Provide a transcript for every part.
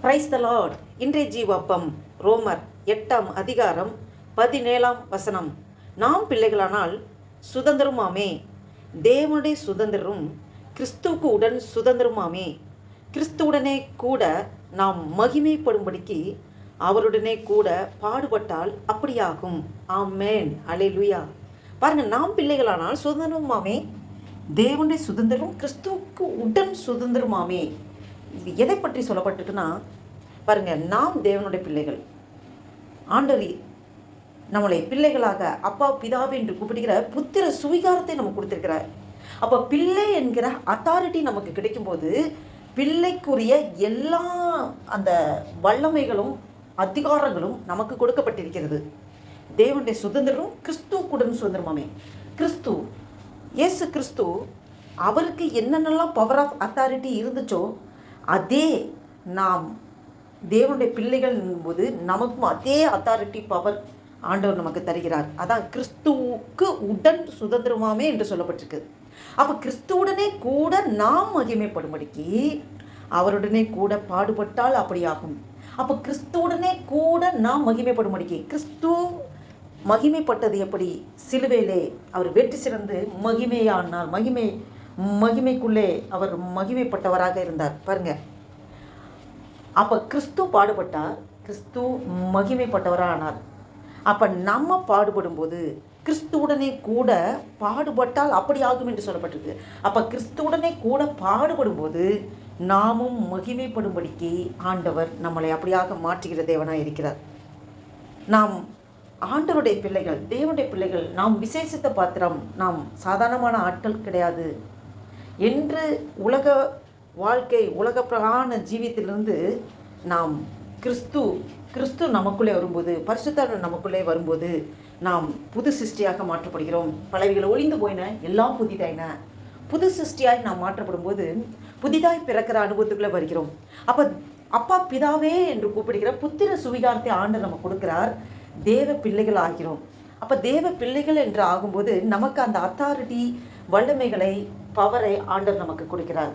Praise the Lord இன்றைய ஜீவப்பம் ரோமர் எட்டாம் அதிகாரம் பதினேழாம் வசனம். நாம் பிள்ளைகளானால் சுதந்திரமாமே. தேவனுடைய சுதந்திரம் கிறிஸ்துவுக்கு உடன் சுதந்திரமாமே. கிறிஸ்துவுடனே கூட நாம் மகிமைப்படும்படிக்கு அவருடனே கூட பாடுபட்டால் அப்படியாகும். ஆமேன். அலைலுயா பாருங்கள் நாம் பிள்ளைகளானால் சுதந்திரமாமே. தேவனுடைய சுதந்திரம் கிறிஸ்துவுக்கு உடன் சுதந்திரமாமே. இது எதை பற்றி சொல்லப்பட்டிருக்குன்னா பாருங்கள் நாம் தேவனுடைய பிள்ளைகள். ஆண்டவர் நம்மளை பிள்ளைகளாக அப்பா பிதாவே என்று கூப்பிடுகிற புத்திர சுவிகாரத்தை நமக்கு கொடுத்துருக்கிறார். அப்போ பிள்ளை என்கிற அத்தாரிட்டி நமக்கு கிடைக்கும்போது பிள்ளைக்குரிய எல்லா அந்த வல்லமைகளும் அதிகாரங்களும் நமக்கு கொடுக்கப்பட்டிருக்கிறது. தேவனுடைய சுதந்திரம் கிறிஸ்துவுக்குடன் சுதந்திரமாமே. கிறிஸ்து இயேசு கிறிஸ்து அவருக்கு என்னென்னலாம் பவர் ஆஃப் அத்தாரிட்டி இருந்துச்சோ அதே நாம் தேவனுடைய பிள்ளைகள் போது நமக்கும் அதே அத்தாரிட்டி பவர் ஆண்டவர் நமக்கு தருகிறார். அதான் கிறிஸ்துவுக்கு உடன் சுதந்திரமாமே என்று சொல்லப்பட்டிருக்கு. அப்போ கிறிஸ்துவுடனே கூட நாம் மகிமைப்படும்படிக்கு அவருடனே கூட பாடுபட்டால் அப்படியாகும். அப்போ கிறிஸ்துவுடனே கூட நாம் மகிமைப்படும்படிக்கு கிறிஸ்து மகிமைப்பட்டது எப்படி? சிலுவையிலே அவர் வெற்றி சிறந்து மகிமையானார். மகிமை மகிமைக்குள்ளே அவர் மகிமைப்பட்டவராக இருந்தார். பாருங்க. அப்போ கிறிஸ்து பாடுபட்டார். கிறிஸ்து மகிமைப்பட்டவராக ஆனார் அப்போ நம்ம பாடுபடும்போது கிறிஸ்துவுடனே கூட பாடுபட்டால் அப்படி ஆகும் என்று சொல்லப்பட்டிருக்கு. அப்போ கிறிஸ்துவுடனே கூட பாடுபடும்போது நாமும் மகிமைப்படும்படிக்கு ஆண்டவர் நம்மளை அப்படியாக மாற்றுகிற தேவனாக இருக்கிறார். நாம் ஆண்டவருடைய பிள்ளைகள் தேவனுடைய பிள்ளைகள் நாம் விசேஷித்த பாத்திரம் நாம் சாதாரணமான ஆட்கள் கிடையாது. என்று உலக வாழ்க்கை உலக பிரகான ஜீவியத்திலிருந்து நாம் கிறிஸ்து கிறிஸ்து நமக்குள்ளே வரும்போது பரிசுத்தாளர் நமக்குள்ளே வரும்போது நாம் புது சிருஷ்டியாக மாற்றப்படுகிறோம். பலவிகள் ஒளிந்து போயின எல்லாம் புதிதாயின. புது சிருஷ்டியாய் நாம் மாற்றப்படும் போது புதிதாய் பிறக்கிற அனுபவத்துக்குள்ளே வருகிறோம். அப்போ அப்பா பிதாவே என்று கூப்பிடுகிற புத்திர சுவிகாரத்தை ஆண்டு நம்ம கொடுக்கிறார். தேவ பிள்ளைகள் ஆகிறோம். அப்போ தேவ பிள்ளைகள் என்று ஆகும்போது நமக்கு அந்த அத்தாரிட்டி வல்லமைகளை பவரை ஆண்டவர் நமக்கு கொடுக்கிறார்.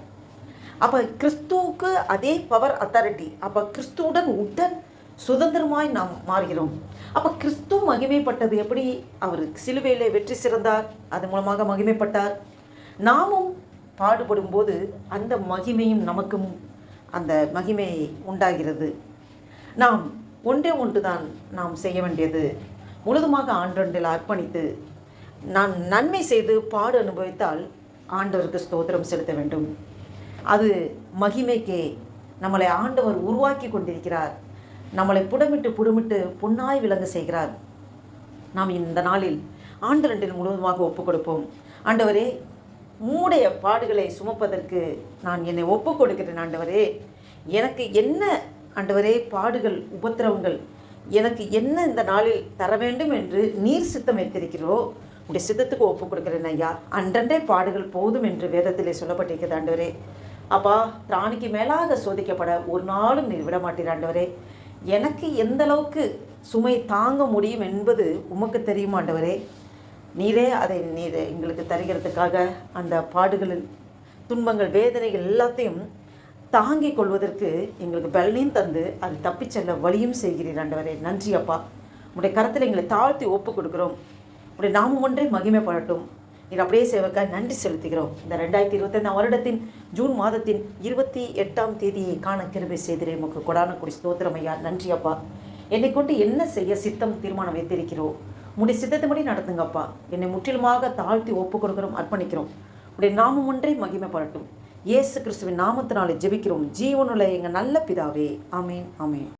அப்போ கிறிஸ்துவுக்கு அதே பவர் அத்தாரிட்டி அப்போ கிறிஸ்துவுடன் உடன் சுதந்திரமாய் நாம் மாறுகிறோம். அப்போ கிறிஸ்து மகிமைப்பட்டது எப்படி? அவர் சிலுவையிலே வெற்றி சிறந்தார். அது மூலமாக மகிமைப்பட்டார். நாமும் பாடுபடும் போது அந்த மகிமையும் நமக்கும் அந்த மகிமை உண்டாகிறது. நாம் ஒன்றே ஒன்று தான் நாம் செய்ய வேண்டியது. முழுதுமாக ஆண்டொன்றில் அர்ப்பணித்து நான் நன்மை செய்து பாடு அனுபவித்தால் ஆண்டவருக்கு ஸ்தோத்திரம் செலுத்த வேண்டும். அது மகிமைக்கே நம்மளை ஆண்டவர் உருவாக்கி கொண்டிருக்கிறார். நம்மளை புடமிட்டு புடமிட்டு புண்ணாய் விளங்க செய்கிறார். நாம் இந்த நாளில் ஆண்டு ரெண்டில் முழுவதுமாக ஒப்பு கொடுப்போம். ஆண்டவரே மூடைய பாடுகளை சுமப்பதற்கு நான் என்னை ஒப்பு கொடுக்கிறேன் ஆண்டவரே. எனக்கு என்ன ஆண்டவரே பாடுகள் உபத்திரவங்கள் எனக்கு என்ன இந்த நாளில் தர வேண்டும் என்று நீர் சித்தம் வைத்திருக்கிறோ உடைய சித்தத்துக்கு ஒப்பு கொடுக்குறேன் ஐயா. அன்றன்றே பாடுகள் போதும் என்று வேதத்திலே சொல்லப்பட்டிருக்கிறது ஆண்டவரே. அப்பா திராணிக்கு மேலாக சோதிக்கப்பட ஒரு நாளும் நீர் விட மாட்டீர் ஆண்டவரே. எனக்கு எந்த அளவுக்கு சுமை தாங்க முடியும் என்பது உமக்கு தெரியும் ஆண்டவரே. நீரே அதை நீர் எங்களுக்கு தருகிறதுக்காக அந்த பாடுகளில் துன்பங்கள் வேதனைகள் எல்லாத்தையும் தாங்கிக் கொள்வதற்கு எங்களுக்கு பலனையும் தந்து அது தப்பிச் செல்ல வழியும் செய்கிறீர் ஆண்டவரே. நன்றி அப்பா. உடைய கரத்தில் எங்களை தாழ்த்தி ஒப்பு கொடுக்குறோம். உடைய நாமம் ஒன்றே மகிமைப்படட்டும் நீர் அப்படியே சேவக்காய் நன்றி செலுத்துகிறோம். இந்த ரெண்டாயிரத்தி இருபத்தைந்தாம் வருடத்தின் ஜூன் மாதத்தின் இருபத்தி எட்டாம் தேதியை காண கிருபை செய்திரே. உமக்கு கொடான குடி ஸ்தோத்திரம் ஐயா. நன்றி அப்பா. என்னை கொண்டு என்ன செய்ய சித்தம் தீர்மானம் வைத்திருக்கிறோம்? உடைய சித்தத்தின்படி நடத்துங்கப்பா. என்னை முற்றிலுமாக தாழ்த்தி ஒப்பு கொடுக்கிறோம் அர்ப்பணிக்கிறோம். உடைய நாமம் ஒன்றே மகிமைப்படட்டும் இயேசு கிறிஸ்துவின் நாமத்தினாலே ஜெபிக்கிறோம். ஜீவனுள்ள எங்கள் நல்ல பிதாவே. ஆமேன் ஆமேன்.